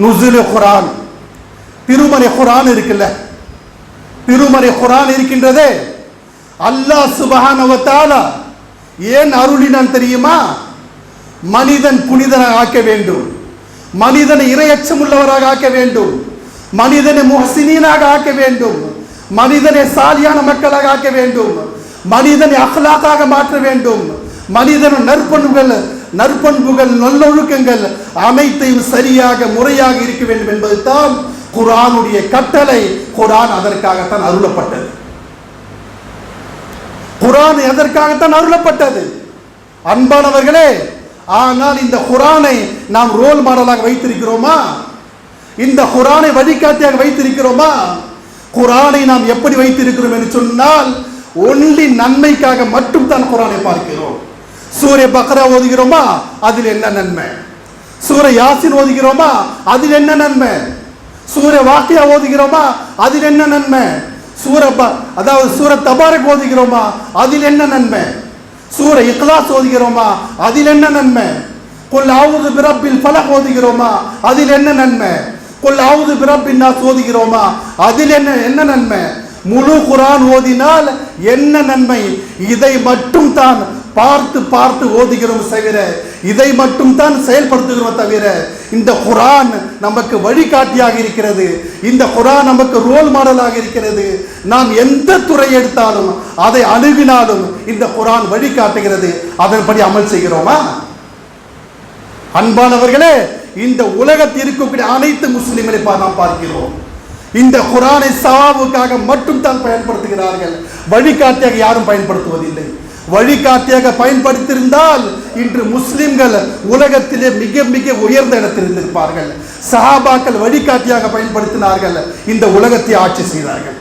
நுசுலு குரான். திருமறை குரான் இருக்குல்ல? திருமறை குரான் இருக்கின்றதே. அல்லாஹ் சுபஹானவத்தாலா ஏன் அருளினான் தெரியுமா? மனிதன் புனிதனாக ஆக்க வேண்டும். மனிதனை இரையச்சம் உள்ளவராக ஆக்க வேண்டும். மனிதனை முஹசினீனாக ஆக்க வேண்டும். மனிதனை சாலியான மக்களாக ஆக்க வேண்டும். மனிதனை அகலாக்காக மாற்ற வேண்டும். மனிதனும் நற்பண்புகள் நற்பண்புகள் நல்லொழுக்கங்கள் அனைத்தையும் சரியாக முறையாக இருக்க வேண்டும் என்பது தான் குரானுடைய கட்டளை. குரான் அதற்காகத்தான் அருளப்பட்டது. குரான் எதற்காகத்தான் அருளப்பட்டது? அன்பானவர்களே ஆனால் இந்த குரானை நாம் ரோல் மாடலாக வைத்திருக்கிறோமா? இந்த குரானை வழிகாட்டியாக வைத்திருக்கிறோமா? குரானை நாம் எப்படி வைத்திருக்கிறோம் என்று சொன்னால் ஒன்லி நன்மைக்காக மட்டும் தான் குரானை பார்க்கிறோம். சூரிய பக்ரா ஓதுகிறோமா? அதில் என்ன நன்மை? சூரிய யாசின் ஓதுகிறோமா? அதில் என்ன நன்மை? சூரிய வாக்கியா ஓதுகிறோமா? அதில் என்ன நன்மை? சூர ப- அதாவது சூர தபாரக் ஓதுகிறோமா? அதில் என்ன நன்மை? சூர இக்லாஸ் ஓதுகிறோமா? அதில் என்ன நன்மை? கொல் ஆவுது பிரப்பில் பலம் ஓதுகிறோமா? அதில் என்ன நன்மை? கொல் ஆவுது பிரப்பின் நாஸ் ஓதுகிறோமா? அதில் என்ன என்ன நன்மை? முழு குரான் ஓதினால் என்ன நன்மை? இதை மட்டும் தான் பார்த்து பார்த்து ஓதுகிறோம் தவிர இதை மட்டும் தான் செயல்படுத்துகிறோம் தவிர இந்த குரான் நமக்கு வழிகாட்டியாக இருக்கிறது. இந்த குரான் நமக்கு ரோல் மாடலாக இருக்கிறது. நாம் எந்த துறை எடுத்தாலும் அதை அணுகினாலும் இந்த குரான் வழிகாட்டுகிறது. அதன்படி அமல் செய்கிறோமா? அன்பானவர்களே இந்த உலகத்தில் இருக்கக்கூடிய அனைத்து முஸ்லிம்களை நாம் பார்க்கிறோம். இந்த குரானை சாவுக்காக மட்டும் தான் பயன்படுத்துகிறார்கள். வழிகாட்டியாக யாரும் பயன்படுத்துவதில்லை. வழிகாட்டியாக பயன்படுத்தியிருந்தால் இன்று முஸ்லிம்கள் உலகத்திலே மிக மிக உயர்ந்த இடத்தில் இருந்திருப்பார்கள். சஹாபாக்கள் வழிகாட்டியாக பயன்படுத்தினார்கள். இந்த உலகத்தை ஆட்சி செய்தார்கள்.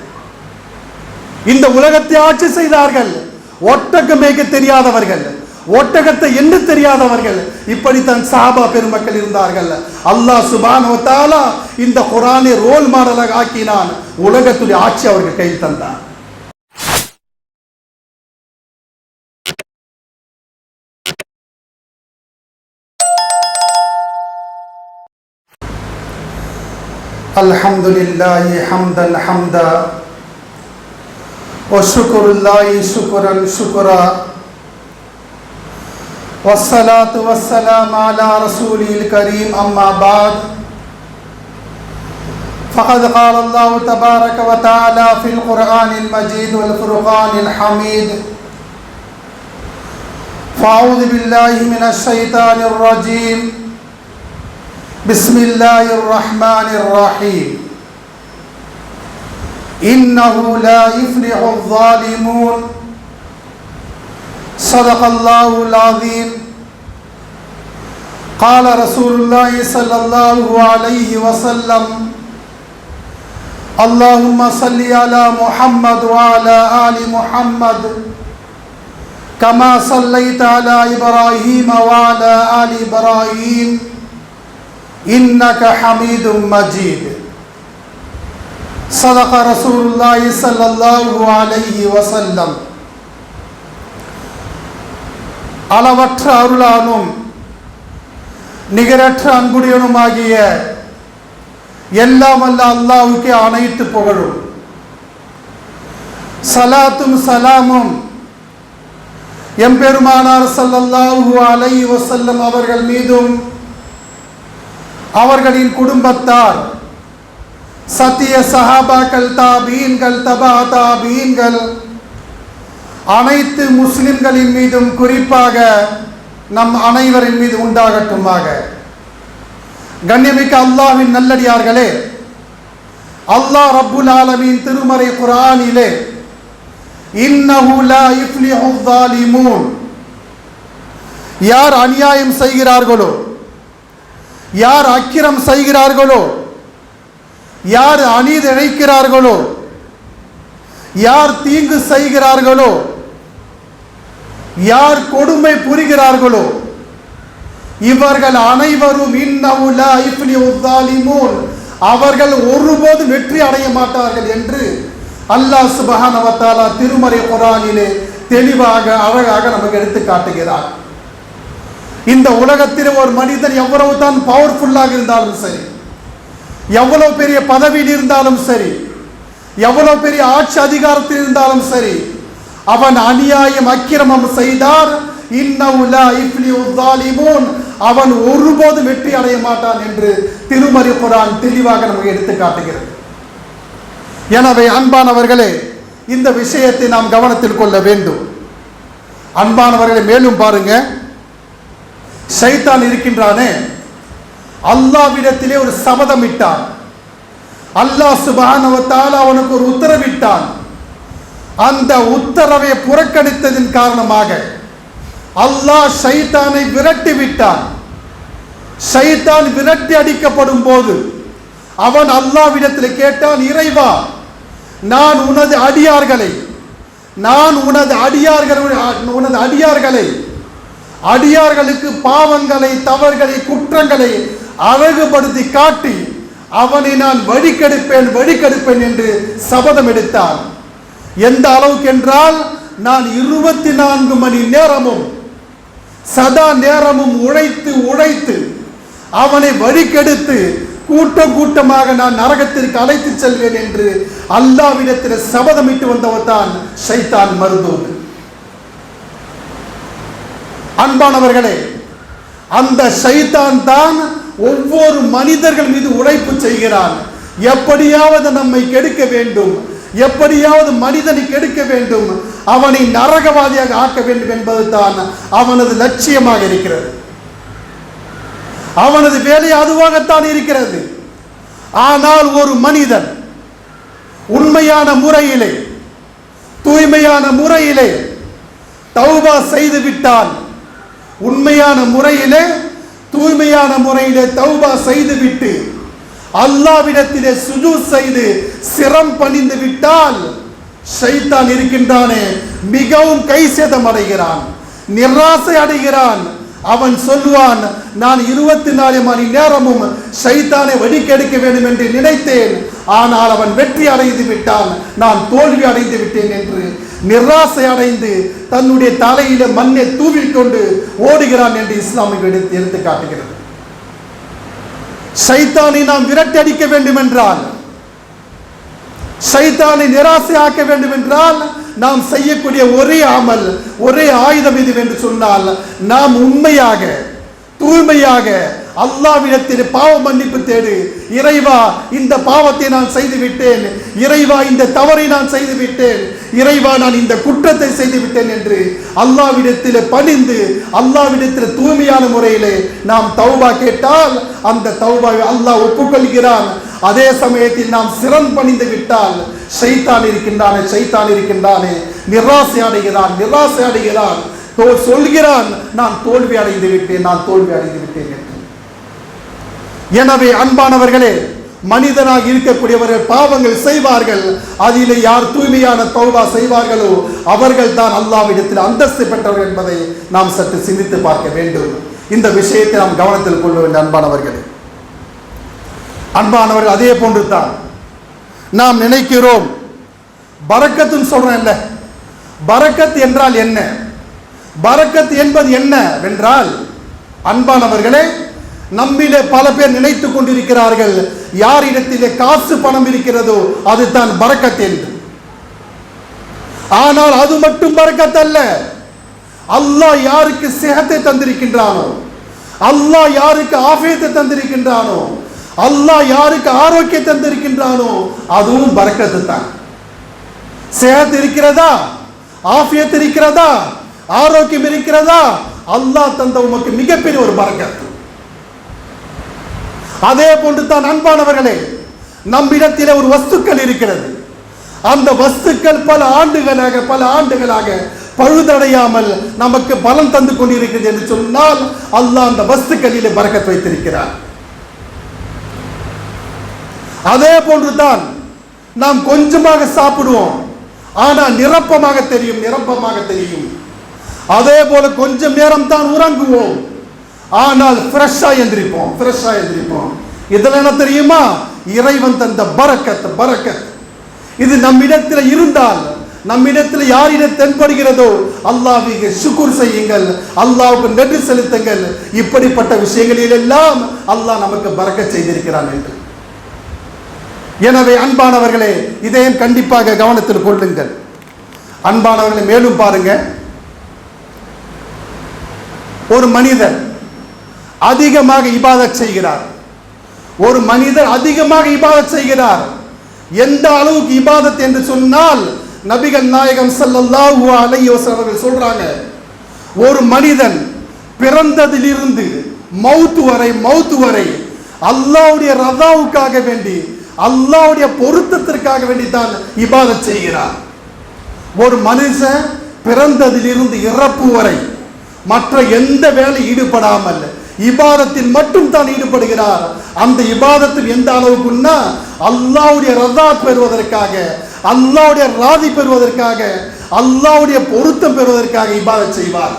இந்த உலகத்தை ஆட்சி செய்தார்கள். ஒட்டகம் மேய்க்க தெரியாதவர்கள் ஒட்டகத்தை என்ன தெரியாதவர்கள் இப்படித்தான் சஹாபா பெருமக்கள் இருந்தார்கள். அல்லாஹ் சுபான் இந்த குரானை ரோல் மாடலாக ஆக்கினான். உலகத்துடைய ஆட்சி அவர்கள் கையில் தந்தான். الحمد للہ حمد الحمد و شکر اللہ شکرن شکرا وسلاۃ وسلام علی رسول الکریم اما بعد فقد قال الله تبارك وتعالى في القرآن المجيد والفرقان الحميد فأعوذ بالله من الشيطان الرجيم بسم الله الرحمن الرحيم إنه لا يفلح الظالمون صدق الله العظيم قال رسول الله صلى الله عليه وسلم اللهم صل على محمد وعلى آل محمد كما صليت على إبراهيم وعلى آل إبراهيم إنك حميد مجيد صدق رسول الله صلى الله عليه وسلم அளவற்ற அருளானும் நிகரற்ற அன்புடையனுமாகிய எல்லாம் அல்ல அல்லாஹ்வுக்கே அனைத்து புகழும் சலாத்தும் சலாமும் எம்பெருமானார் ஸல்லல்லாஹு அலைஹி வஸல்லம் அவர்கள் மீதும் அவர்களின் குடும்பத்தார். சத்திய சஹாபாக்கள் தாபீன்கள் தபா தாபீன்கள் அனைத்து முஸ்லிம்களின் மீதும் குறிப்பாக நம் அனைவரின் மீது உண்டாகட்டுமாக. கண்ணியமிக்க அல்லாஹ்வின் நல்லடியார்களே அல்லாஹ் ரப்புல் ஆலமின் திருமறை குரானிலே இன்னஹு யார் அநியாயம் செய்கிறார்களோ யார் அக்கிரம் செய்கிறார்களோ? யார் அநீதி இழைக்கிறார்களோ யார் தீங்கு செய்கிறார்களோ? யார் கொடுமை புரிகிறார்களோ? இவர்கள் அனைவரும் இன்னஹு அவர்கள் ஒருபோதும் வெற்றி அடைய மாட்டார்கள் என்று அல்லாஹ் சுபஹானவத்தாலா திருமறை குரானிலே தெளிவாக அழகாக நமக்கு எடுத்து காட்டுகிறார். இந்த உலகத்தில் ஒரு மனிதன் எவ்வளவு தான் பவர்ஃபுல்லாக இருந்தாலும் சரி எவ்வளவு பெரிய பதவியில் இருந்தாலும் சரி எவ்வளவு பெரிய ஆட்சி அதிகாரத்தில் இருந்தாலும் சரி அவன் அநியாயம் அக்கிரமம் செய்தார் அவன் ஒருபோது வெற்றி அடைய மாட்டான் என்று திருமறை குரான் தெளிவாக நமக்கு எடுத்து காட்டுகிறது. எனவே அன்பானவர்களே இந்த விஷயத்தை நாம் கவனத்தில் கொள்ள வேண்டும். அன்பானவர்களை மேலும் பாருங்கள் சைத்தான் இருக்கின்றானே. அல்லாவிடத்திலே ஒரு சபதம் இட்டான். அல்லாஹ் சுபானவத்தால் அவனுக்கு ஒரு உத்தரவிட்டான். அந்த உத்தரவை புறக்கணித்ததின் காரணமாக அல்லாஹ் ஷைத்தானை விரட்டி விட்டான். ஷைத்தான் விரட்டி அடிக்கப்படும் போது அவன் அல்லாவிடத்தில் கேட்டான் இறைவா நான் உனது அடியார்களை நான் உனது அடியார்கள் உனது அடியார்களை அடியார்களுக்கு பாவங்களை தவறுகளை குற்றங்களை அழகுபடுத்தி காட்டி அவனை நான் வழிகெடுப்பேன் வழிகெடுப்பேன் என்று சபதம் எடுத்தான் எந்த அளவுக்கு என்றால் நான் இருபத்தி நான்கு மணி நேரமும் சதா நேரமும் உழைத்து உழைத்து அவனை வழிகெடுத்து கூட்டம் கூட்டமாக நான் நரகத்திற்கு அழைத்து செல்வேன் என்று அல்லாவிடத்தில் சபதமிட்டு வந்தவர் தான் ஷைத்தான் மருதூது அன்பானவர்களே அந்த சைத்தான் தான் ஒவ்வொரு மனிதர்கள் மீது உழைப்பு செய்கிறான். எப்படியாவது நம்மை கெடுக்க வேண்டும். எப்படியாவது மனிதனை கெடுக்க வேண்டும். அவனை நரகவாதியாக ஆக்க வேண்டும் என்பது தான் அவனது லட்சியமாக இருக்கிறது. அவனது வேலை அதுவாகத்தான் இருக்கிறது. ஆனால் ஒரு மனிதன் உண்மையான முறையிலே தூய்மையான முறையிலே தௌபா செய்து விட்டான். உண்மையான முறையிலே தூய்மையான முறையிலே தௌபா செய்துவிட்டு அல்லாவிடத்திலே சுஜு செய்து சிரம் பணிந்து விட்டால் ஷைத்தான் இருக்கின்றானே மிகவும் கை சேதம் அடைகிறான் நிராசை அடைகிறான். அவன் சொல்லுவான் நான் இருபத்தி நாலு மணி நேரமும் ஷைத்தானை வடிக்கெடுக்க வேண்டும் என்று நினைத்தேன். ஆனால் அவன் வெற்றி அடைந்து விட்டான். நான் தோல்வி அடைந்து விட்டேன் என்று நிராசை அடைந்து தன்னுடைய தலையில மண்ணை தூவிக்கொண்டு ஓடுகிறான் என்று இஸ்லாமிய எடுத்து எடுத்து காட்டுகிறது சைத்தானை நாம் விரட்டி அடிக்க வேண்டும் என்றால் சைத்தானை நிராசை ஆக்க வேண்டும் என்றால் நாம் செய்யக்கூடிய ஒரே அமல் ஒரே ஆயுதம் இது என்று சொன்னால் நாம் உண்மையாக தூய்மையாக அல்லாவிடத்தில் பாவ மன்னிப்பு தேடு. இறைவா இந்த பாவத்தை நான் செய்து விட்டேன் இறைவா இந்த தவறை நான் செய்து விட்டேன் இறைவா நான் இந்த குற்றத்தை செய்து விட்டேன் என்று அல்லாவிடத்தில் பணிந்து அல்லாவிடத்தில் தூய்மையான முறையிலே நாம் தௌபா கேட்டால் அந்த தௌபாவை அல்லாஹ் ஒப்புக்கொள்கிறான். அதே சமயத்தில் நாம் சிறன் பணிந்து விட்டால் சைத்தான் இருக்கின்றானே சைத்தான் இருக்கின்றானே. நிராசை அடைகிறான் நிராசை அடைகிறான். சொல்கிறான் நான் தோல்வி அடைந்து விட்டேன் நான் தோல்வி அடைந்து விட்டேன் எனவே அன்பானவர்களே மனிதனாக இருக்கக்கூடியவர்கள் பாவங்கள் செய்வார்கள். அதிலே யார் தூய்மையான தௌபா செய்வார்களோ அவர்கள் தான் அல்லாவிடத்தில் அந்தஸ்து பெற்றவர்கள் என்பதை நாம் சற்று சிந்தித்து பார்க்க வேண்டும். இந்த விஷயத்தை நாம் கவனத்தில் கொள்ள வேண்டும் அன்பானவர்களே. அன்பானவர்கள் அதே போன்று தான் நாம் நினைக்கிறோம் பரக்கத்துன்னு இல்லை. பரக்கத் என்றால் என்ன? பரக்கத் என்பது என்ன? வென்றால் அன்பானவர்களே நம்மிலே பல பேர் நினைத்து கொண்டிருக்கிறார்கள். யாரிடத்திலே காசு பணம் இருக்கிறதோ அதுதான் பறக்கத் என்று. ஆனால் அது மட்டும் பரக்கத் அல்ல. அல்லாஹ் யாருக்கு சேகத்தை தந்திருக்கின்றானோ அல்லாஹ் யாருக்கு ஆஃபியத்தை தந்திருக்கின்றானோ அல்லாஹ் யாருக்கு ஆரோக்கியம் தந்திருக்கின்றானோ அதுவும் பறக்கத்து தான் சேகத் இருக்கிறதா? ஆஃபியத் இருக்கிறதா? ஆரோக்கியம் இருக்கிறதா? அல்லாஹ் தந்த உமக்கு மிகப்பெரிய ஒரு பறக்கத்து அதே போன்று தான் அன்பானவர்களே நம்மிடத்தில் ஒரு வஸ்துக்கள் இருக்கிறது. அந்த வஸ்துக்கள் பல ஆண்டுகளாக பல ஆண்டுகளாக பழுதடையாமல் நமக்கு பலன் தந்து கொண்டிருக்கிறது என்று சொன்னால் அல்லாஹ் அந்த வஸ்துக்களிலே பரக்கத் வைத்திருக்கிறார். அதே போன்று தான் நாம் கொஞ்சமாக சாப்பிடுவோம் ஆனால் நிரப்பமாக தெரியும் நிரப்பமாக தெரியும். அதே போல கொஞ்சம் நேரம் தான் உறங்குவோம். ஆனால் ஃப்ரெஷ்ஷா எந்திரிப்போம் ஃப்ரெஷ்ஷா எந்திரிப்போம். இதெல்லாம் என்ன தெரியுமா? இறைவன் தந்த பரக்கத் பரக்கத். இது நம்மிடத்தில் இருந்தால் நம்மிடத்தில் யாரிடம் தென்படுகிறதோ அல்லாஹ்வுக்கு சுக்குர் செய்யுங்கள் அல்லாவுக்கு நன்றி செலுத்துங்கள். இப்படிப்பட்ட விஷயங்களில் எல்லாம் அல்லாஹ் நமக்கு பறக்க செய்திருக்கிறான் என்று. எனவே அன்பானவர்களே இதையும் கண்டிப்பாக கவனத்தில் கொள்ளுங்கள். அன்பானவர்களை மேலும் பாருங்க. ஒரு மனிதன் அதிகமாக இபாதத் செய்கிறார். ஒரு மனிதர் அதிகமாக இபாதத் செய்கிறார். எந்த அளவுக்கு இபாதத் என்று சொன்னால் நபிகள் நாயகம் செல்லல்லாஹு அலைஹி அவர்கள் சொல்றாங்க ஒரு மனிதன் பிறந்ததிலிருந்து மௌத்து வரை மௌத்து வரை அல்லாவுடைய ரதாவுக்காக வேண்டி அல்லாவுடைய பொருத்தத்திற்காக வேண்டி தான் இபாதத் செய்கிறார். ஒரு மனுஷன் பிறந்ததிலிருந்து இறப்பு வரை மற்ற எந்த வேலை ஈடுபடாமல் இபாதத்தில் மட்டும் தான் ஈடுபடுகிறார். அந்த இபாதத்தில் எந்த அளவுக்குன்னா அல்லாவுடைய ரதா பெறுவதற்காக அல்லாவுடைய ராதி பெறுவதற்காக அல்லாவுடைய பொருத்தம் பெறுவதற்காக இபாதத் செய்வார்.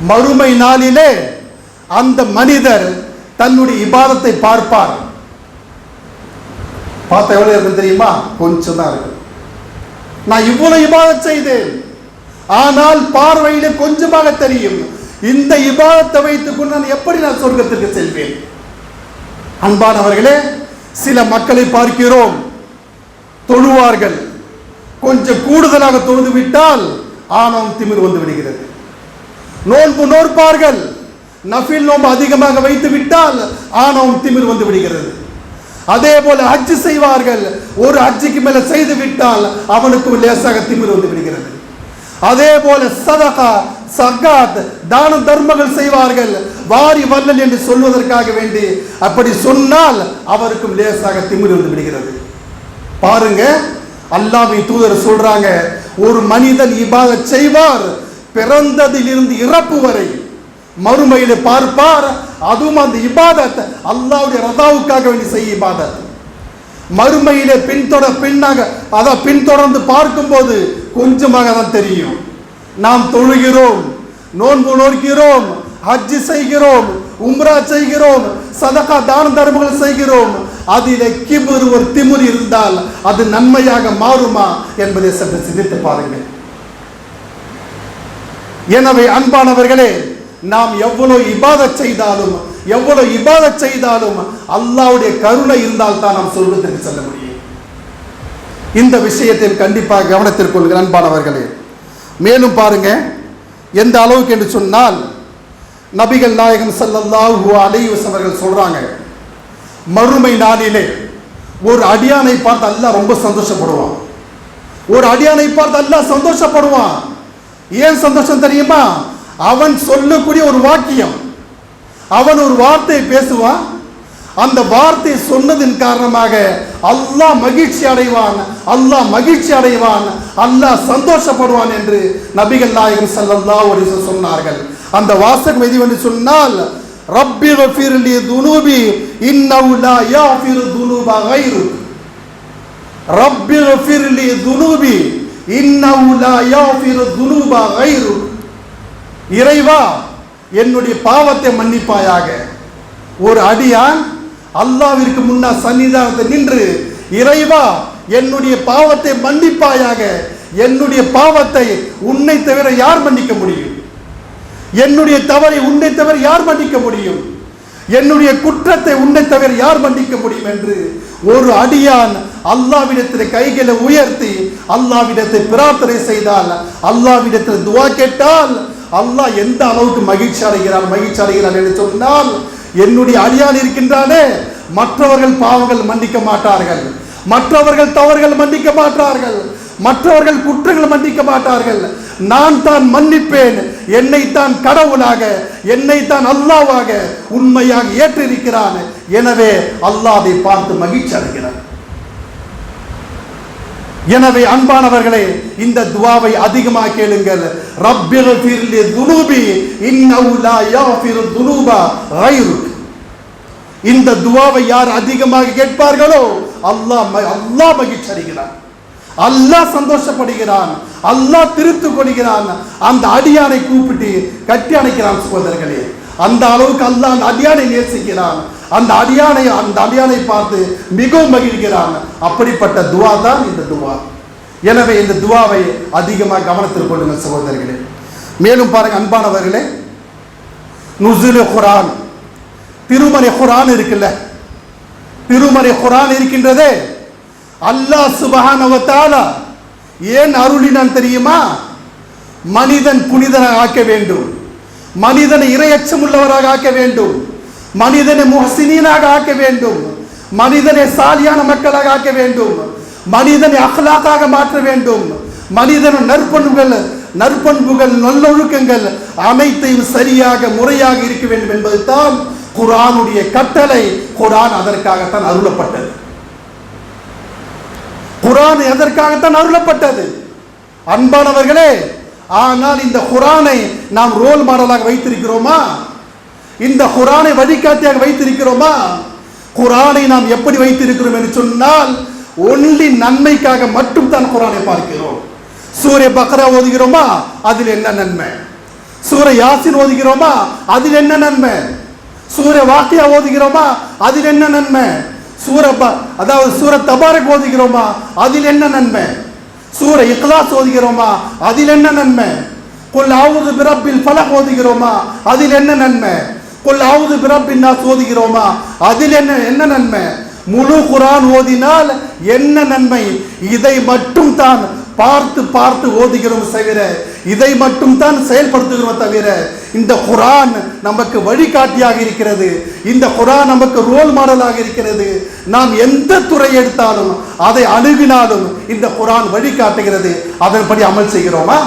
மறுமை நாளிலே அந்த மனிதர் தன்னுடைய இபாதத்தை பார்ப்பார். பார்த்த எவ்வளவு இருக்கு தெரியுமா? கொஞ்சம் தான் இருக்கு. நான் இவ்வளவு இபாதத் செய்தேன். ஆனால் பார்வையில கொஞ்சமாக தெரியும். இந்த இபாதத்தை வைத்துக் கொண்டு நான் எப்படி நான் சொர்க்கத்திற்கு செல்வேன்? அன்பானவர்களே சில மக்களை பார்க்கிறோம். தொழுவார்கள். கொஞ்சம் கூடுதலாக தொழுது விட்டால் ஆணவம் திமிர் வந்து விடுகிறது. நோன்பு நோற்பார்கள். நஃபில் நோன்பு அதிகமாக வைத்து விட்டால் ஆணவம் திமிர் வந்து விடுகிறது. அதே போல ஹஜ் செய்வார்கள். ஒரு ஹஜ்ஜுக்கு மேல செய்து விட்டால் அவனுக்கும் லேசாக திமிர் வந்து விடுகிறது. அதே போல சதகா சகாத் தான தர்மங்கள் செய்வார்கள் வாரி வல்லன் என்று சொல்வதற்காக வேண்டி. அப்படி சொன்னால் அவருக்கும் லேசாக திமிர் வந்து விடுகிறது. பாருங்க அல்லாஹ்வின் தூதர் சொல்றாங்க ஒரு மனிதன் இபாத செய்வார் பிறந்ததிலிருந்து இறப்பு வரை. மறுமையில பார்ப்பார் அதுவும் அந்த இபாதத் அல்லாவுடைய ரதாவுக்காக வேண்டி செய்ய இபாதத். மறுமையிலே பின்தொடர் பின்னாக அதை பின்தொடர்ந்து பார்க்கும்போது கொஞ்சமாக தான் தெரியும். நாம் தொழுகிறோம் நோன்பு நோக்கிறோம் ஹஜ் செய்கிறோம் உம்ரா செய்கிறோம் சதகா தான தர்மங்கள் செய்கிறோம். அதிலே கிபர் ஒரு திமிர் இருந்தால் அது நன்மையாக மாறுமா என்பதை சற்று சிந்தித்து பாருங்கள். எனவே அன்பானவர்களே நாம் எவ்வளவு இபாத செய்தாலும் எவ்வளவு இபாத செய்தாலும் அல்லாவுடைய கருணை இருந்தால் தான் நாம் சொல்வதற்கு செல்ல முடியும். இந்த விஷயத்தில் கண்டிப்பாக கவனத்தில் கொள்கிற அன்பானவர்களே. மேலும் பாருங்க. எந்த அளவுக்கு என்று சொன்னால் நபிகள் நாயகம் சல்லல்லாஹு அலைஹி அவர்கள் சொல்கிறாங்க மறுமை நாளிலே ஒரு அடியானை பார்த்து அல்லாஹ் ரொம்ப சந்தோஷப்படுவான். ஒரு அடியானை பார்த்து அல்லாஹ் சந்தோஷப்படுவான். ஏன் சந்தோஷம் தெரியுமா? அவன் சொல்லக்கூடிய ஒரு வாக்கியம். அவன் ஒரு வார்த்தையை பேசுவான் அந்த வார்த்தை சொன்னதின் காரணமாக அல்லாஹ் மகிழ்ச்சி அடைவான் அல்லாஹ் மகிழ்ச்சி அடைவான் அல்லாஹ் சந்தோஷப்படுவான் என்று நபிகள் நாயகம் ஸல்லல்லாஹு ஒரு சொன்னார்கள். அந்த வாசகம் எதுவென்று சொன்னால் ரப்பி கஃபிர்லி துனூபி இன்னவுலா யாஃபிரு துனூப கைரு ரப்பி கஃபிர்லி துனூபி இன்னவுலா யா யாஃபிரு துனுபா கைரு இறைவா என்னுடைய பாவத்தை மன்னிப்பாயாக. ஒரு அடியான் அல்லாவிற்கு முன்னா சன்னிதானத்தை நின்று இறைவா என்னுடைய பாவத்தை மன்னிப்பாயாக என்னுடைய பாவத்தை உன்னை தவிர யார் மன்னிக்க முடியும்? என்னுடைய தவறை உன்னை தவிர யார் மன்னிக்க முடியும்? என்னுடைய குற்றத்தை உன்னை தவிர யார் மன்னிக்க முடியும்? என்று ஒரு அடியான் அல்லாவிடத்தில் கைகளை உயர்த்தி அல்லாவிடத்தை பிரார்த்தனை செய்தால் அல்லாவிடத்தில் துவா கேட்டால் அல்லாஹ் எந்த அளவுக்கு மகிழ்ச்சி அடைகிறான் மகிழ்ச்சி அடைகிறான் என்று சொன்னால் என்னுடைய அடியான் இருக்கின்றானே. மற்றவர்கள் பாவங்கள் மன்னிக்க மாட்டார்கள். மற்றவர்கள் தவறுகள் மன்னிக்க மாட்டார்கள். மற்றவர்கள் குற்றங்கள் மன்னிக்க மாட்டார்கள். நான் தான் மன்னிப்பேன். என்னை தான் கடவுளாக என்னை தான் அல்லாவாக உண்மையாக ஏற்றிருக்கிறான். எனவே அல்லாஹை பார்த்து மகிழ்ச்சி அடைகிறான். எனவே அன்பானவர்களே இந்த துவாவை அதிகமாக கேளுங்கள். ரப்பில் ஃபிர்லி துனூபி இன்னவுலா லா யாஃபிரு துனூபா கைருக். இந்த துவாவை யார் அதிகமாக கேட்பார்களோ அல்லாஹ் அல்லாஹ் மகிழ்ச்சி அடைகிறான் அல்லாஹ் சந்தோஷப்படுகிறான். அல்லாஹ் திருத்து கொள்கிறான். அந்த அடியானை கூப்பிட்டு கட்டி அணைக்கிறான் சகோதரர்களே. அந்த அளவுக்கு அல்ல அந்த அடியானை நேசிக்கிறான். அந்த அடியானை அந்த அடியானை பார்த்து மிகவும் மகிழ்கிறான். அப்படிப்பட்ட துவா தான் இந்த துவா. எனவே இந்த துவாவை அதிகமாக கவனத்தில் கொள்ளுங்கள் சகோதரர்களே. மேலும் பாருங்க அன்பானவர்களே நுசுல் குரான் திருமறை குரான் இருக்குல்ல? திருமறை குரான் இருக்கின்றதே. அல்லாஹ் சுபஹானஹு ஏன் அருளினான் தெரியுமா? மனிதன் புனிதனாக ஆக்க வேண்டும். மனிதனை இரையச்சம் உள்ளவராக ஆக்க வேண்டும். மனிதனை முஹசினீனாக ஆக்க வேண்டும். மனிதனை சாலியான மக்களாக ஆக்க வேண்டும். மனிதனை அகலாக்காக மாற்ற வேண்டும். மனிதன நற்பண்புகள் நற்பண்புகள் நல்லொழுக்கங்கள் அனைத்தையும் சரியாக முறையாக இருக்க வேண்டும் என்பதுதான் குரானுடைய கட்டளை. குரான் அதற்காகத்தான் அருளப்பட்டது. குரான் எதற்காகத்தான் அருளப்பட்டது? அன்பானவர்களே ஆனால் இந்த குரானை நாம் ரோல் மாடலாக வைத்திருக்கிறோமா? இந்த குரானை வழிகாட்டியாக வைத்திருக்கிறோமா? குரானை நாம் எப்படி வைத்திருக்கிறோம் என்று சொன்னால் ஒன்லி நன்மைக்காக மட்டும் தான் குரானை பார்க்கிறோம். சூரிய பக்ரா ஓதுகிறோமா? அதில் என்ன நன்மை? சூர யாசின் ஓதுகிறோமா? அதில் என்ன நன்மை? சூரிய வாக்கியா ஓதுகிறோமா? அதில் என்ன நன்மை? சூர ப- அதாவது சூர தபாரக் ஓதுகிறோமா? அதில் என்ன நன்மை? சூர இக்லாஸ் ஓதுகிறோமா? அதில் என்ன நன்மை? கொல் ஆவுது பிறப்பில் பலம் ஓதுகிறோமா? அதில் என்ன நன்மை? கொல் ஆவுது பிரப்பின் நாஸ் ஓதுகிறோமா? அதில் என்ன என்ன நன்மை? முழு குரான் ஓதினால் என்ன நன்மை? இதை மட்டும் தான் பார்த்து பார்த்து ஓதுகிறோம் தவிர இதை மட்டும் தான் செயல்படுத்துகிறோம் தவிர இந்த குரான் நமக்கு வழிகாட்டியாக இருக்கிறது. இந்த குரான் நமக்கு ரோல் மாடலாக இருக்கிறது. நாம் எந்த துறை எடுத்தாலும் அதை அணுகினாலும் இந்த குரான் வழிகாட்டுகிறது. அதன்படி அமல் செய்கிறோமா?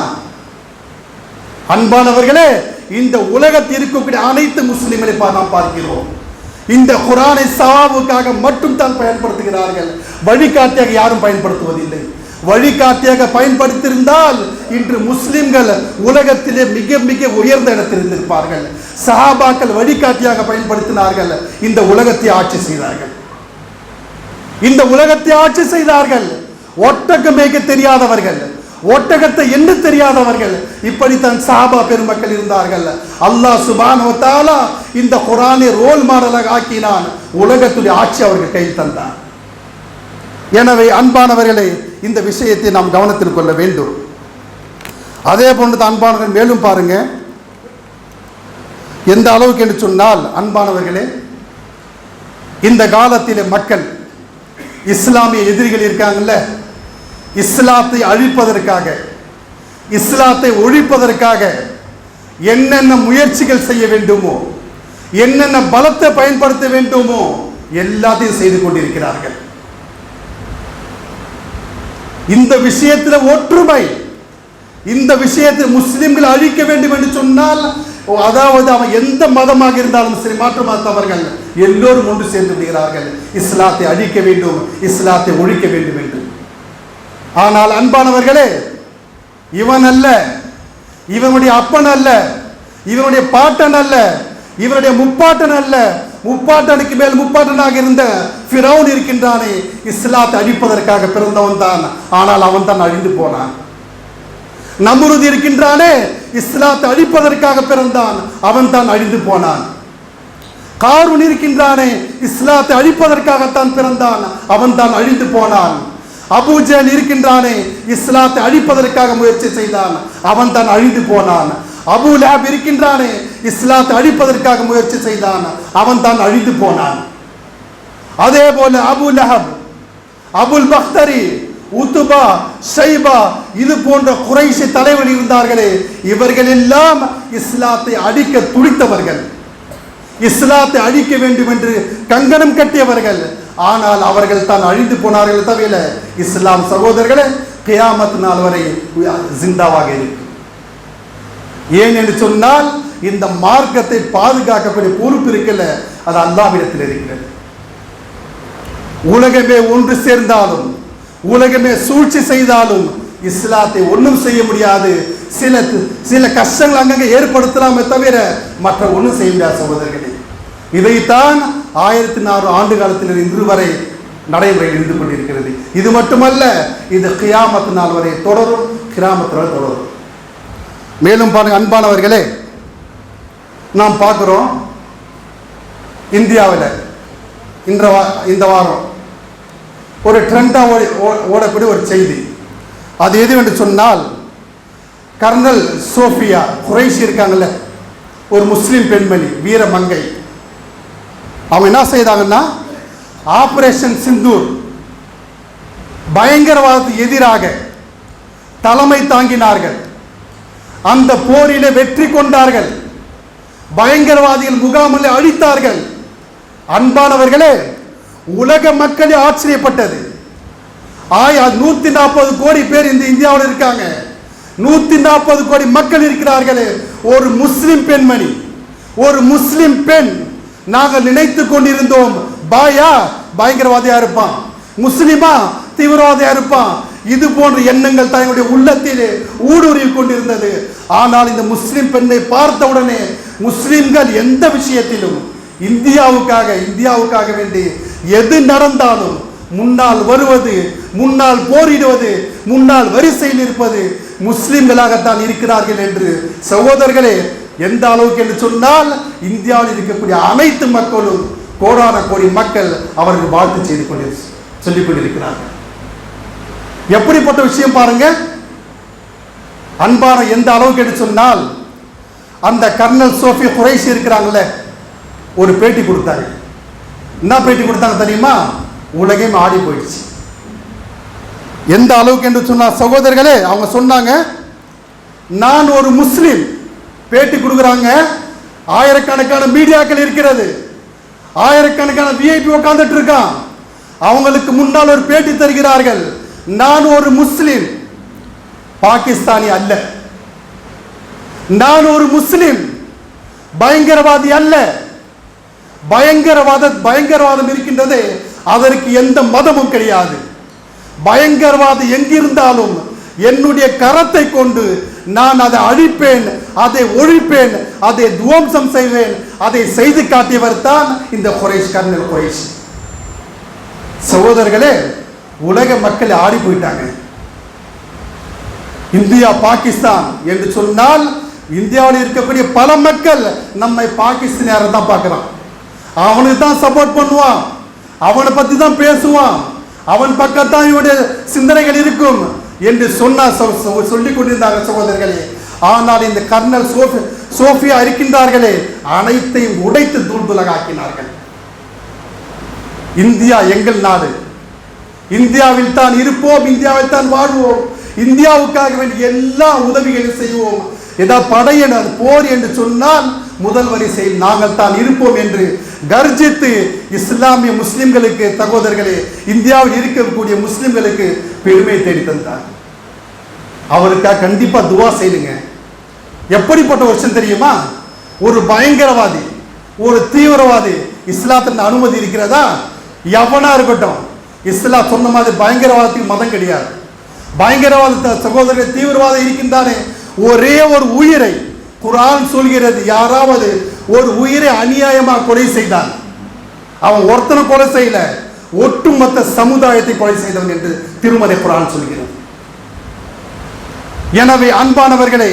அன்பானவர்களே இந்த உலகத்தில் இருக்கக்கூடிய அனைத்து முஸ்லிம்களை நாம் பார்க்கிறோம். இந்த குரானை சவாவுக்காக மட்டும் தான் பயன்படுத்துகிறார்கள். வழிகாட்டியாக யாரும் பயன்படுத்துவதில்லை. வழிகாட்டியாக பயன்படுத்தியிருந்தால் இன்று முஸ்லிம்கள் உலகத்திலே மிக மிக உயர்ந்த இடத்தில் இருந்திருப்பார்கள். சஹாபாக்கள் வழிகாட்டியாக பயன்படுத்தினார்கள். இந்த உலகத்தை ஆட்சி செய்தார்கள். இந்த உலகத்தை ஆட்சி செய்தார்கள். ஒட்டகம் மேய்க்க தெரியாதவர்கள் ஒட்டகத்தை என்ன தெரியாதவர்கள் இப்படித்தான் சாபா பெருமக்கள் இருந்தார்கள். அல்லாஹ் சுபான் இந்த குரானை ரோல் மாடலாக ஆக்கினான். உலகத்துடைய ஆட்சி அவர்கள் கையில் தந்தார் எனவே அன்பானவர்களே இந்த விஷயத்தை நாம் கவனத்தில் கொள்ள வேண்டும். அதே போன்று அன்பானவர்கள் மேலும் பாருங்க. எந்த அளவுக்கு என்று சொன்னால் அன்பானவர்களே இந்த காலத்தில் மக்கள் இஸ்லாமிய எதிரிகள் இருக்காங்கல்ல இஸ்லாத்தை அழிப்பதற்காக இஸ்லாத்தை ஒழிப்பதற்காக என்னென்ன முயற்சிகள் செய்ய வேண்டுமோ என்னென்ன பலத்தை பயன்படுத்த வேண்டுமோ எல்லாத்தையும் செய்து கொண்டிருக்கிறார்கள். இந்த விஷயத்தில் ஒற்றுமை. இந்த விஷயத்தில் முஸ்லிம்கள் அழிக்க வேண்டும் என்று சொன்னால் அதாவது அவன் எந்த மதமாக இருந்தாலும் சரி மாற்று மதத்தவர்கள் எல்லோரும் ஒன்று சேர்ந்து விடுகிறார்கள். இஸ்லாத்தை அழிக்க வேண்டும் இஸ்லாத்தை ஒழிக்க வேண்டும் என்று. ஆனால் அன்பானவர்களே இவன் அல்ல இவனுடைய அப்பன் அல்ல இவனுடைய பாட்டன் அல்ல இவனுடைய முப்பாட்டன் அல்ல முப்பாட்டனுக்கு மேல் முப்பாட்டனாக இருந்த ஃபிரௌன் இருக்கின்றானே இஸ்லாத்தை அழிப்பதற்காக பிறந்தவன் தான். ஆனால் அவன் தான் அழிந்து போனான். நம்ருது இருக்கின்றானே இஸ்லாத்தை அழிப்பதற்காக பிறந்தான். அவன் தான் அழிந்து போனான். காரூன் இருக்கின்றானே இஸ்லாத்தை அழிப்பதற்காகத்தான் பிறந்தான். அவன் தான் அழிந்து போனான். அபூஜல் இருக்கின்றானே இஸ்லாத்தை அழிப்பதற்காக முயற்சி செய்தான். அவன் தான் அழிந்து போனான். அபு லேப் இருக்கின்றானே இஸ்லாத்தை அழிப்பதற்காக முயற்சி செய்தான். அவன் தான் அழிந்து போனான். அதே போல அபு லஹப் அபுல் பக்தரி உத்துபா ஷைபா இது போன்ற குறைசி தலைவர் இருந்தார்களே இவர்கள் எல்லாம் இஸ்லாத்தை அழிக்க துடித்தவர்கள். இஸ்லாத்தை அழிக்க வேண்டும் என்று கங்கணம் கட்டியவர்கள். ஆனால் அவர்கள் தான் அழிந்து போனார்கள் தவிர இஸ்லாம் சகோதரர்களே கியாமத் நாள் வரை ஜிந்தாவாக இருக்கு ஏன் என்று சொன்னால் இந்த மார்க்கத்தை பாதுகாக்கக்கூடிய பொறுப்பு இருக்கல அது அல்லாவிடத்தில் இருக்கிறது. உலகமே ஒன்று சேர்ந்தாலும் உலகமே சூழ்ச்சி செய்தாலும் இஸ்லாத்தை ஒன்றும் செய்ய முடியாது. சில சில கஷ்டங்கள் அங்கங்கே ஏற்படுத்தலாமே தவிர மற்ற ஒன்றும் செய்ய முடியாது சகோதரர்களே. இதைத்தான் ஆயிரத்தி நானூறு ஆண்டு காலத்தில் இன்று வரை நடைமுறையில் இருந்து கொண்டிருக்கிறது. இது மட்டுமல்ல இது கியாமத்து நாள் வரை தொடரும் கிராமத்தினால் நாள் தொடரும். மேலும் பாருங்க அன்பானவர்களே நாம் பார்க்குறோம் இந்தியாவில் இன்ற வா இந்த வாரம். ஒரு ட்ரெண்டாக ஓடி ஓ- ஓடக்கூடிய ஒரு செய்தி. அது எது என்று சொன்னால் கர்னல் சோஃபியா குறைசி இருக்காங்கல்ல ஒரு முஸ்லீம் பெண்மணி வீரமங்கை அவங்க என்ன செய்தாங்கன்னா ஆப்ரேஷன் சிந்தூர் பயங்கரவாதத்துக்கு எதிராக தலைமை தாங்கினார்கள். அந்த போரிலே வெற்றி கொண்டார்கள். பயங்கரவாதிகள் முகாமில் அழித்தார்கள். அன்பானவர்களே உலக மக்களே ஆச்சரியப்பட்டது. ஆயா நூத்தி நாற்பது கோடி பேர் இந்த இந்தியாவில் இருக்காங்க. நூத்தி நாற்பது கோடி மக்கள் இருக்கிறார்களே. ஒரு முஸ்லிம் பெண்மணி ஒரு முஸ்லிம் பெண் நாங்கள் நினைத்து கொண்டிருந்தோம். பாயா பயங்கரவாதியா இருப்பான். முஸ்லிமா தீவிரவாதியா இருப்பான். இது போன்ற எண்ணங்கள் தங்களுடைய உள்ளத்திலே ஊடுருவி கொண்டிருந்தது. ஆனால் இந்த முஸ்லிம் பெண்ணை பார்த்தவுடனே முஸ்லிம்கள் எந்த விஷயத்திலும் இந்தியாவுக்காக இந்தியாவுக்காக வேண்டி எது நடந்தாலும் முன்னால் வருவது முன்னால் போரிடுவது முன்னால் வரிசையில் இருப்பது முஸ்லிம்களாகத்தான் இருக்கிறார்கள் என்று சகோதரர்களே எந்த அளவுக்கு என்று சொன்னால் இந்தியாவில் இருக்கக்கூடிய அனைத்து மக்களும் கோடான கோடி மக்கள் அவர்கள் வாழ்த்து செய்து கொண்டு சொல்லிக் கொண்டிருக்கிறார்கள். எப்படிப்பட்ட விஷயம் பாருங்க. அன்பான எந்த அளவுக்கு என்று சொன்னால் அந்த கர்னல் சோஃபி குறைசி இருக்கிறாங்களே ஒரு பேட்டி கொடுத்தாரு. என்ன பேட்டி கொடுத்தாங்க தெரியுமா? உலகே ஆடி போயிடுச்சு. எந்த அளவுக்கு என்று சொன்னால் சகோதரர்களே அவங்க சொன்னாங்க நான் ஒரு முஸ்லீம் பேட்டி கொடுக்குறாங்க ஆயிரக்கணக்கான மீடியாக்கள் இருக்கிறது ஆயிரக்கணக்கான விஐபி உட்கார்ந்துட்டு இருக்கான் அவங்களுக்கு முன்னால் ஒரு பேட்டி தருகிறார்கள் நான் ஒரு முஸ்லீம் பாகிஸ்தானி அல்ல. நான் ஒரு முஸ்லீம் பயங்கரவாதி அல்ல. பயங்கரவாத பயங்கரவாதம் இருக்கின்றது அதற்கு எந்த மதமும் கிடையாது. பயங்கரவாதம் எங்கிருந்தாலும் என்னுடைய கரத்தை கொண்டு நான் அதை அழிப்பேன் அதை ஒழிப்பேன் அதை துவம்சம் செய்வேன் அதை செய்து காட்டியவர் தான் இந்த குறைஷ் கர்னல் குறைஷ். சகோதரர்களே உலக மக்கள் ஆடி போயிட்டாங்க. இந்தியா பாகிஸ்தான் என்று சொன்னால் இந்தியாவில் இருக்கக்கூடிய பல மக்கள் நம்மை பாகிஸ்தானியாரை தான் பார்க்கலாம். அவனுக்கு தான் சப்போர்ட் பண்ணுவான். அவனை பற்றி தான் பேசுவான். அவன் பக்கத்தான் இவனுடைய சிந்தனைகள் இருக்கும் என்று சொன்னார் சொல்லிக் கொண்டிருந்தாங்க சகோதரர்களே. ஆனால் இந்த கர்னல் சோஃபி சோஃபியா இருக்கின்றார்களே அனைத்தையும் உடைத்து தூள்துலகாக்கினார்கள் இந்தியா எங்கள் நாடு. இந்தியாவில் தான் இருப்போம் இந்தியாவில் தான் வாழ்வோம். இந்தியாவுக்காக வேண்டிய எல்லா உதவிகளையும் செய்வோம். ஏதாவது படையினர் போர் என்று சொன்னால் முதல் வரிசையில் நாங்கள் தான் இருப்போம் என்று கர்ஜித்து இஸ்லாமிய முஸ்லிம்களுக்கு சகோதரர்களே இந்தியாவில் இருக்கக்கூடிய முஸ்லிம்களுக்கு பெருமை தேடி தந்தார். அவருக்காக கண்டிப்பாக துவா செய்யுங்க. எப்படிப்பட்ட வருஷம் தெரியுமா? ஒரு பயங்கரவாதி ஒரு தீவிரவாதி இஸ்லாத்தின் அனுமதி இருக்கிறதா? எவனா இருக்கட்டும் இஸ்லாம் சொன்ன மாதிரி பயங்கரவாதத்துக்கு மதம் கிடையாது. பயங்கரவாத சகோதரர் தீவிரவாதம் இருக்கின்றானே. ஒரே ஒரு உயிரை குரான் சொல்கிறது யாராவது ஒரு உயிரை அநியாயமாக கொலை செய்தான் அவன் ஒருத்தனை கொலை செய்யல ஒட்டுமொத்த சமுதாயத்தை கொலை செய்தவன் என்று திருமலை குரான் சொல்கிறது. எனவே அன்பானவர்களே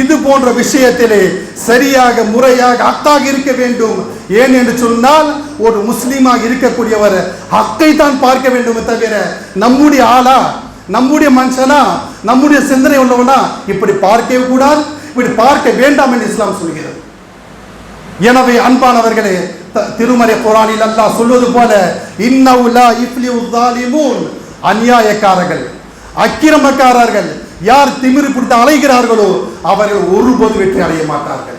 இது போன்ற விஷயத்திலே சரியாக முறையாக அத்தாக இருக்க வேண்டும். ஏன் என்று சொன்னால் ஒரு முஸ்லீமாக இருக்கக்கூடியவர் அத்தை தான் பார்க்க வேண்டுமே தவிர நம்முடைய ஆளா நம்முடைய மனுஷனா நம்முடைய சிந்தனை உள்ளவனா இப்படி பார்க்கவே கூடாது. இப்படி பார்க்க வேண்டாம் என்று இஸ்லாம் சொல்கிறது. எனவே அன்பானவர்களே த- திருமறை குரானில் அல்லாஹ் சொல்வது போல இன்னவுலா இஃப்லி உத்தாலிமூன் அநியாயக்காரர்கள் அக்கிரமக்காரர்கள் யார் திமிரு பிடித்து அலைகிறார்களோ அவர்கள் ஒருபோது வெற்றி அடைய மாட்டார்கள்.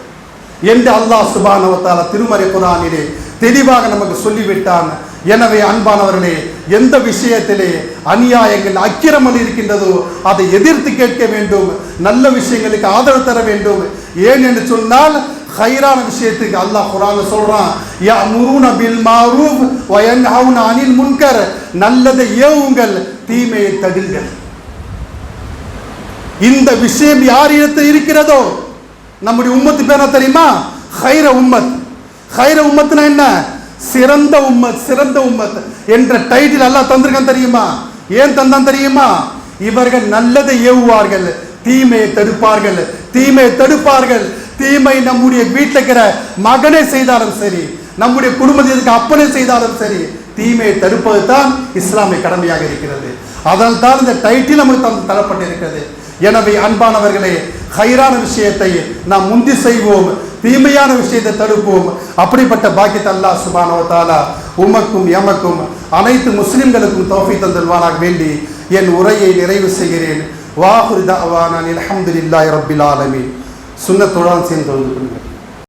என்று அல்லாஹ் சுபானவத்தால திருமறை குரானிலே தெளிவாக நமக்கு சொல்லிவிட்டான். எனவே அன்பானவர்களே எந்த விஷயத்திலே அநியாயங்கள் அக்கிரமல் இருக்கின்றதோ அதை எதிர்த்து கேட்க வேண்டும் நல்ல விஷயங்களுக்கு ஆதரவு தர வேண்டும். ஏன் என்று சொன்னால் ஹைரான விஷயத்துக்கு அல்லாஹ் குரான் சொல்றான் யா முருன பில் மாரூப் வயன்ஹவுன அனில் முன்கர் நல்லதை ஏவுங்கள் தீமையை தடுங்கள். இந்த விஷயம் யார் இடத்தில் இருக்கிறதோ நம்முடைய உம்மத்து பேர தெரியுமா? ஹைர உம்மத். ஹைர உம்மத்னா என்ன? சிறந்த உம்மத் சிறந்த உம்மத் என்ற டைட்டில் எல்லாம் தந்திருக்கான் தெரியுமா? ஏன் தந்தான் தெரியுமா? இவர்கள் நல்லதை ஏவுவார்கள் தீமையை தடுப்பார்கள் தீமையை தடுப்பார்கள். தீமை நம்முடைய வீட்டில் இருக்கிற மகனை செய்தாலும் சரி நம்முடைய குடும்பத்திற்கு அப்பனை செய்தாலும் சரி தீமையை தடுப்பது தான் இஸ்லாமிய கடமையாக இருக்கிறது. அதனால் தான் இந்த டைட்டில் நமக்கு தரப்பட்டிருக்கிறது. எனவே அன்பானவர்களே ஹைரான விஷயத்தை நாம் முந்தி செய்வோம் தீமையான விஷயத்தை தடுப்போம். அப்படிப்பட்ட பாக்கியத்தை அல்லா சுபானவத்தாலா உமக்கும் எமக்கும் அனைத்து முஸ்லிம்களுக்கும் தோஃபி தந்தல்வானாக வேண்டி என் உரையை நிறைவு செய்கிறேன். வாஹுரி தாவானான் அல்ஹம்துலில்லாஹி ரப்பில் ஆலமீன். சுன்னத்துடன் சேர்ந்து வந்து கொள்கிறேன்